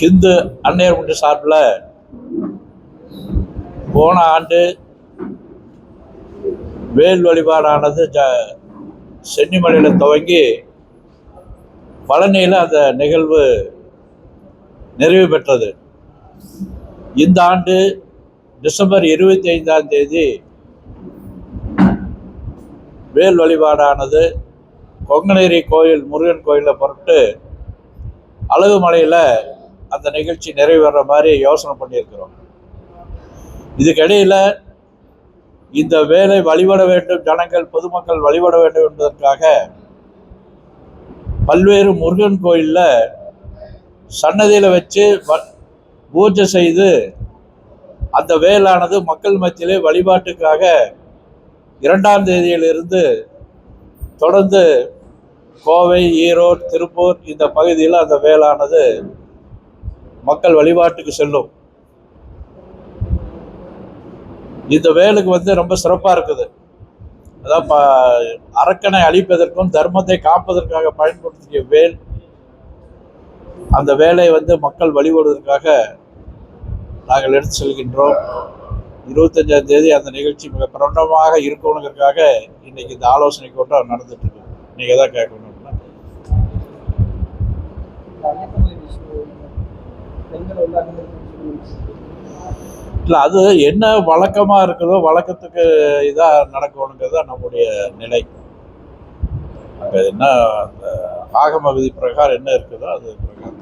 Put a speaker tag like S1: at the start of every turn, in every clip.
S1: ஹிந்து அன்னையர் மன்ற சார்பில் போன ஆண்டு வேல் வழிபாடானது ஜ சென்னிமலையில் துவங்கி பழனியில் அந்த நிகழ்வு நிறைவு பெற்றது. இந்த ஆண்டு டிசம்பர் இருபத்தி ஐந்தாம் தேதி வேல் வழிபாடானது கொங்கனேரி கோயில் முருகன் கோயிலில் புறப்பட்டு அழகுமலையில் அந்த நிகழ்ச்சி நிறைவேற மாதிரி யோசனை பண்ணியிருக்கிறோம். இதுக்கிடையில் இந்த வேலை வழிபட வேண்டும் ஜனங்கள் பொதுமக்கள் வழிபட வேண்டும் என்பதற்காக பல்வேறு முருகன் கோயிலில் சன்னதியில் வச்சு பூஜை செய்து அந்த வேலானது மக்கள் மத்தியிலே வழிபாட்டுக்காக இரண்டாம் தேதியிலிருந்து தொடர்ந்து கோவை ஈரோடு திருப்பூர் இந்த பகுதியில் அந்த வேலானது மக்கள் வழிபாட்டுக்கு செல்லும். இந்த வேலுக்கு வந்து ரொம்ப சிறப்பாக இருக்குது. அதான் ப அரக்கனை அழிப்பதற்கும் தர்மத்தை காப்பதற்காக பயன்படுத்திய வேல் அந்த வேலை வந்து மக்கள் வழிபடுவதற்காக நாங்கள் எடுத்து செல்கின்றோம். இருபத்தஞ்சாம் தேதி அந்த நிகழ்ச்சி மிக பிரபலமாக இருக்கணுங்கிறதுக்காக இன்னைக்கு இந்த ஆலோசனை கூட்டம் நடந்துட்டு இருக்கு. நீங்கள் தான் கேட்கணும்
S2: பெண்கள் வந்து அந்த
S1: இல்லை அது என்ன வழக்கமாக இருக்குதோ வழக்கத்துக்கு இதாக நடக்கணுங்கிறது தான் நம்முடைய நிலை. அங்கே என்ன அந்த ஆகம விதி பிரகாரம் என்ன இருக்குதோ அது பிரகாரம்.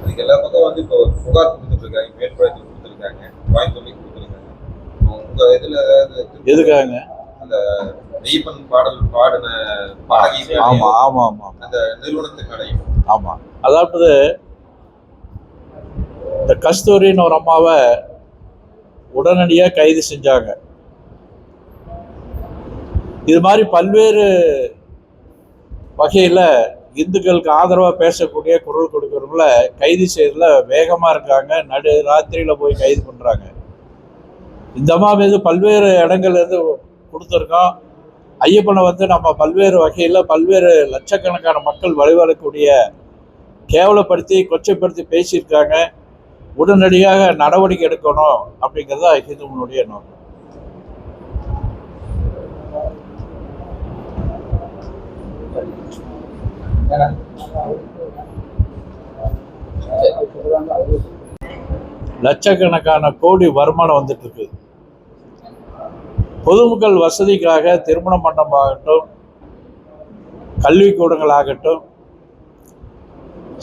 S3: அதுக்கு எல்லா பக்கம் வந்து இப்போ புகார் கொடுத்துருக்காங்க மேற்புறத்தில் கொடுத்துருக்காங்க கோயம்புத்தூர்லையும் கொடுத்துருக்காங்க உங்க இதுல
S1: எதுக்காக
S3: அந்த மெய்ப்பன் பாடல் பாடின பாடகி
S1: ஆமாம் ஆமாம் ஆமாம்
S3: அந்த நிறுவனத்துக்கான
S1: ஆமாம் அதாவது இந்த கஸ்தூரின்னு ஒரு அம்மாவை உடனடியாக கைது செஞ்சாங்க. இது மாதிரி பல்வேறு வகையில் இந்துக்களுக்கு ஆதரவாக பேசக்கூடிய குரல் கொடுக்கறவங்கள கைது செய்யறதுல வேகமாக இருக்காங்க. நடு ராத்திரியில் போய் கைது பண்ணுறாங்க இந்த அம்மா மீது பல்வேறு இடங்கள்ல இருந்து கொடுத்துருக்கோம். ஐயப்பனை வந்து நம்ம பல்வேறு வகையில் பல்வேறு லட்சக்கணக்கான மக்கள் வழிபடக்கூடிய கேவலப்படுத்தி கொச்சைப்படுத்தி பேசியிருக்காங்க. உடனடியாக நடவடிக்கை எடுக்கணும் அப்படிங்கிறது ஹிந்துவனுடைய நோக்கம். லட்சக்கணக்கான கோடி வருமானம் வந்துட்டு இருக்குது பொதுமக்கள் வசதிக்காக திருமண மண்டபமாகட்டும் கல்விக்கூடங்கள் ஆகட்டும்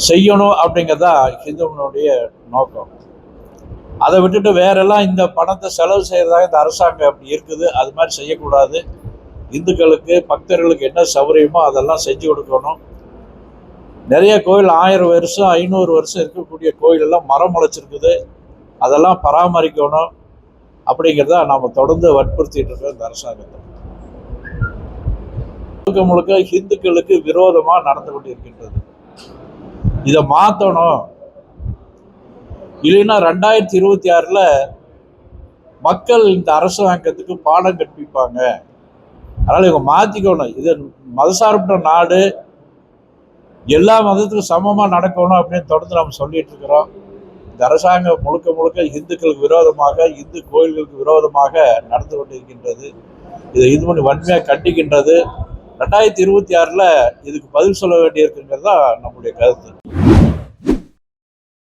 S1: செய்யணும் அப்படிங்கிறதா ஹிந்துவனுடைய நோக்கம். அதை விட்டுட்டு வேறெல்லாம் இந்த பணத்தை செலவு செய்கிறதாக இந்த அரசாங்கம் அப்படி இருக்குது அது மாதிரி செய்யக்கூடாது. இந்துக்களுக்கு பக்தர்களுக்கு என்ன சௌகரியமோ அதெல்லாம் செஞ்சு கொடுக்கணும். நிறைய கோயில் ஆயிரம் வருஷம் ஐநூறு வருஷம் இருக்கக்கூடிய கோயிலெல்லாம் மரம் முளைச்சிருக்குது. அதெல்லாம் பராமரிக்கணும். அப்படிங்கிறத நாம் தொடர்ந்து வற்புறுத்திட்டு இருக்கிற இந்த அரசாங்கத்தை. முழுக்க முழுக்க ஹிந்துக்களுக்கு விரோதமாக நடந்து கொண்டு இருக்கின்றது இதை மாற்றணும் இல்லைன்னா ரெண்டாயிரத்தி இருபத்தி ஆறில் மக்கள் இந்த அரசாங்கத்துக்கு பாடம் கற்பிப்பாங்க. அதனால் இவங்க மாற்றிக்கணும் இது மதசார்பற்ற நாடு. எல்லா மதத்துக்கும் சமமாக நடக்கணும் அப்படின்னு தொடர்ந்து நம்ம சொல்லிட்டு இருக்கிறோம். இந்த அரசாங்கம் முழுக்க முழுக்க இந்துக்களுக்கு விரோதமாக இந்து கோயில்களுக்கு விரோதமாக நடந்து கொண்டிருக்கின்றது. இதை இது பண்ணி வன்மையாக கண்டிக்கின்றது. ரெண்டாயிரத்தி இருபத்தி ஆறில் இதுக்கு பதில் சொல்ல வேண்டியிருக்குங்கிறது தான் நம்முடைய கருத்து.